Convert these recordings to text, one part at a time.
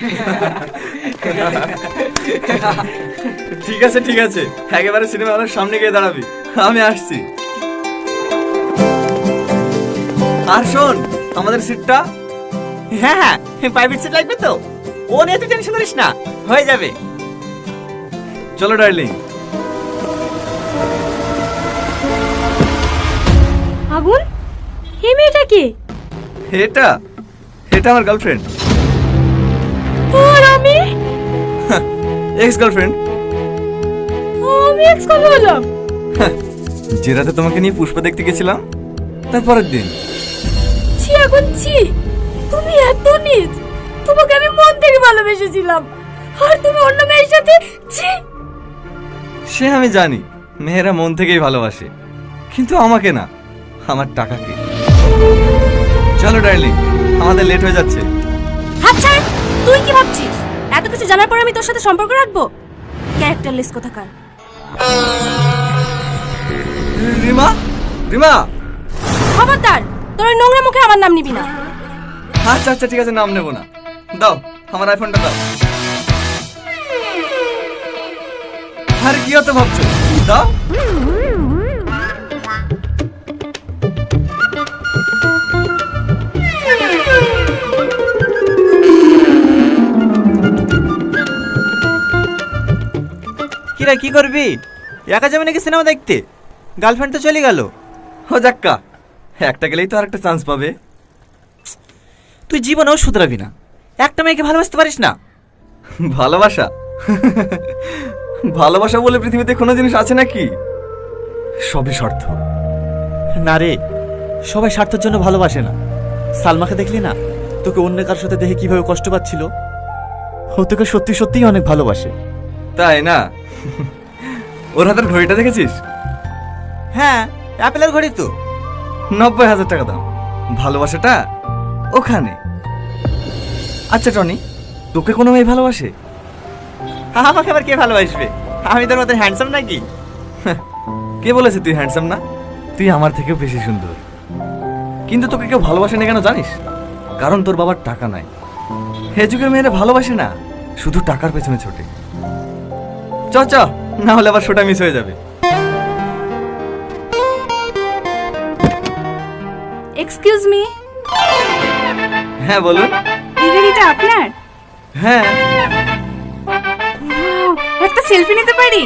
ঠিক আছে ঠিক আছে। একেবারে সিনেমা হলের সামনে গিয়ে দাঁড়াবি। আমি আসছি। আর শোন আমাদের সিটটা হ্যাঁ হ্যাঁ প্রাইভেট সিট লাগবে তো। ও নিয়ে তুই টেনশন করিস না হয়ে যাবে। চলো ডার্লিং আগুন? এই মেয়েটা কে? এটা এটা আমার গার্লফ্রেন্ড আমি? এক্স গার্লফ্রেন্ড আমি এক্স কবে হলাম যে রাতে তোমাকে নিয়ে পুষ্প দেখতে গেছিলাম তারপরের দিন। ছি আগুন ছি। তুমি এত নিজ। তোমাকে আমি মন থেকে ভালোবেসেছিলাম। আর তুমি অন্য মেয়ের সাথে ছি। সে আমি জানি মেয়েরা মন থেকেই ভালোবাসে। কিন্তু আমাকে না আমার টাকাকে। চলো ডার্লিং আমাদের লেট হয়ে যাচ্ছে। আচ্ছা তুই কি ভাবছিস? কিছু জানার পর আমি তোর সাথে সম্পর্ক রাখব? ক্যারেক্টারলেস কোথাকার? রিমা? রিমা? খবরদার তোর ওই নোংরা মুখে আমার নাম নিবি না। আচ্ছা আচ্ছা ঠিক আছে নাম নেব না। দাও আমার আইফোনটা দাও। আরে কি হতে ভাবছ? দাও। কিরা কি করবি? একা যাবে নাকি সিনেমা দেখতে? গার্লফ্রেন্ড তো চলে গেল। ও যাক্কা একটা গেলেই তো আরেকটা চান্স পাবে। তুই জীবনেও শুধরাবি না। একটা মেয়েকে ভালোবাসতে পারিস না। ভালোবাসা? ভালোবাসা বলে পৃথিবীতে কোনো জিনিস আছে নাকি? সবই স্বার্থ। না রে, সবাই স্বার্থের জন্য ভালোবাসে না। সালমাকে দেখলি না? তোকে অন্য কারোর সাথে দেখে কীভাবে কষ্ট পাচ্ছিল? ও তোকে সত্যি সত্যিই অনেক ভালোবাসে। তাই না? ওর হাতের ঘড়িটা দেখেছিস? হ্যাঁ অ্যাপেলের ঘড়ি তো। নব্বই হাজার টাকা দাম। ভালোবাসাটা ওখানে। আচ্ছা টনি তোকে কোনো মেয়ে ভালোবাসে? আমাকে আবার কে ভালোবাসবে? আমি তোর মতো হ্যান্ডসাম নাকি? কে বলেছে তুই হ্যান্ডসাম না? তুই আমার থেকেও বেশি সুন্দর। কিন্তু তোকে কেউ ভালোবাসে না কেন জানিস? কারণ তোর বাবার টাকা নাই। হে যুগের মেয়েরা ভালোবাসে না শুধু টাকার পেছনে ছোটে। চ চ। না হলে আবার শোটা মিস হয়ে যাবে। এক্সকিউজ মি হ্যাঁ বলুন। এই গাড়িটা আপনার? হ্যাঁ। Wow, একটা সেলফি নিতে পারি?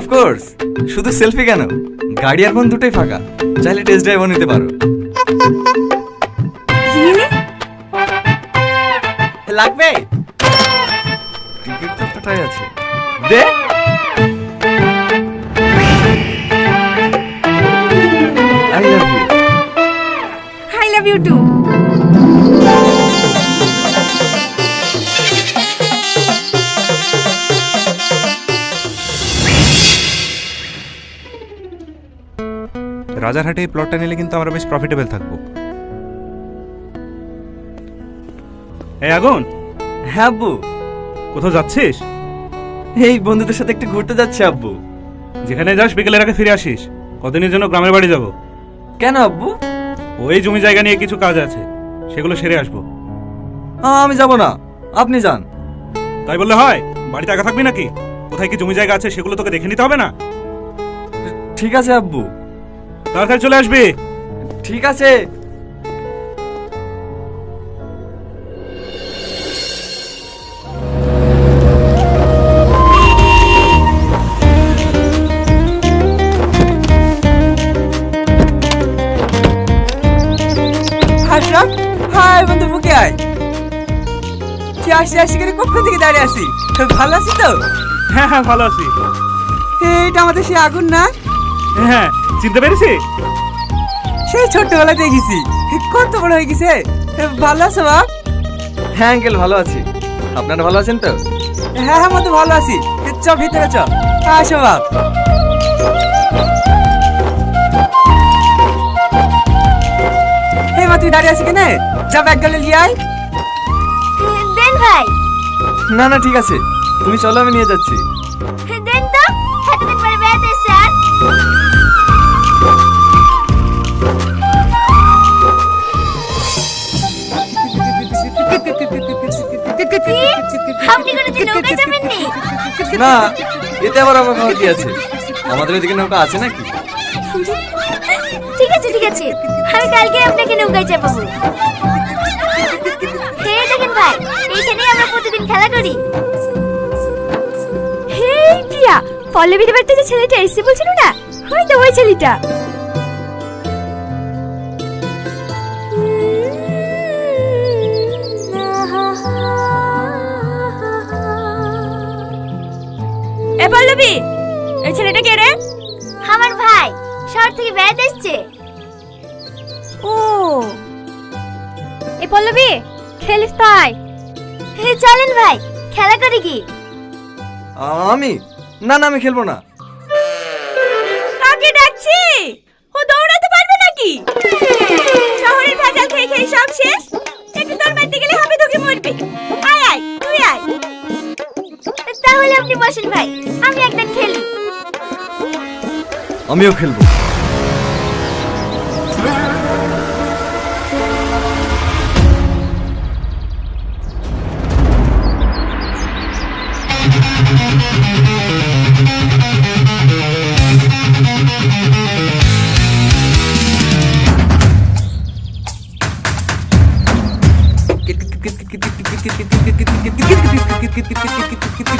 অফকোর্স শুধু সেলফি কেন? গাড়ি আর ফোন দুটোই ফাঁকা। চাইলে টেস্ট ড্রাইভও নিতে পারো। Really? লাগবে? টিকিট তো কাটাই আছে। দে। I love you I love you too. রাজারহাটে এই প্লটটা নিলে কিন্তু আমরা বেশ প্রফিটেবল থাকব। এই আগুন! হ্যাঁ আব্বু। কোথাও যাচ্ছিস? এই বন্ধুদের সাথে একটু ঘুরতে যাচ্ছে আব্বু। যেখানে যাস বিকেলের আগে ফিরে আসিস। কদিনের জন্য গ্রামের বাড়ি যাব? কেন আব্বু? ওই জমি জায়গা নিয়ে কিছু কাজ আছে। সেগুলো সেরে আসব। আমি যাব না। আপনি যান। তাই বললে হয় বাড়িতে একা থাকবি নাকি? কোথায় কি জমি জায়গা আছে সেগুলো তোকে দেখে নিতে হবে না? ঠিক আছে আব্বু। তাড়াতাড়ি চলে আসবি। ঠিক আছে। আসি আসি করে কখন থেকে দাঁড়িয়ে আছি? ভালো আছি তো? হ্যাঁ হ্যাঁ ভালো আছি। এইটা আমাদের সেই আগুন না? হ্যাঁ চিনতে পেরেছি? সেই ছোট্টবেলায় দেখেছি। কত বড় হয়ে গেছে। ভালো আছো বাপ? হ্যাঁ আঙ্কেল ভালো আছি। আপনারা ভালো আছেন তো? হ্যাঁ হ্যাঁ মতো ভালো আছি। চ ভিতরে চ। আসো বাপ। এই মা তুই দাঁড়িয়ে আছি কেনে? যা ব্যাগ গেলে লিয়ে আয়। দেন ভাই। না না ঠিক আছে। তুমি চলো আমি নিয়ে যাচ্ছি। দেন তো। এতদিন পরে বেড়াতে স্যার আপনি কোনোদিন নৌকায় যাবেননি? না এতে আবার আমার খাওয়া কি আছে। আমাদের ওইদিকে নৌকা আছে নাকি? ঠিক আছে ঠিক আছে। আমি কালকে আপনাকে নৌকায় চাপাবো। হে দেখেন ভাই। এইখানেই আমরা প্রতিদিন খেলা করি। হে প্রিয়া পল্লবীর বাড়িতে যে ছেলেটা এসে বলছিল না? ওই তো ওই ছেলেটা। এ পল্লবী এই ছেলেটা কে রে? আমার ভাই শহর থেকে বেড়াতে এসছে। ও। এ পল্লবী খেলিস তাই? চলেন ভাই খেলা করি কি? আমি? না না আমি খেলব না। কাকে ডাকছি? ও দৌড়াতে পারবে নাকি? শহরের ভেজাল খেয়ে খেয়ে সব শেষ? একটু তোর মারতে গেলে হবে তোকে মরবে। আয় আয় তুই আয়। তাহলে আপনি বসেন ভাই আমি একদিন খেলি। আমিও খেলব। ভাই আপনি যান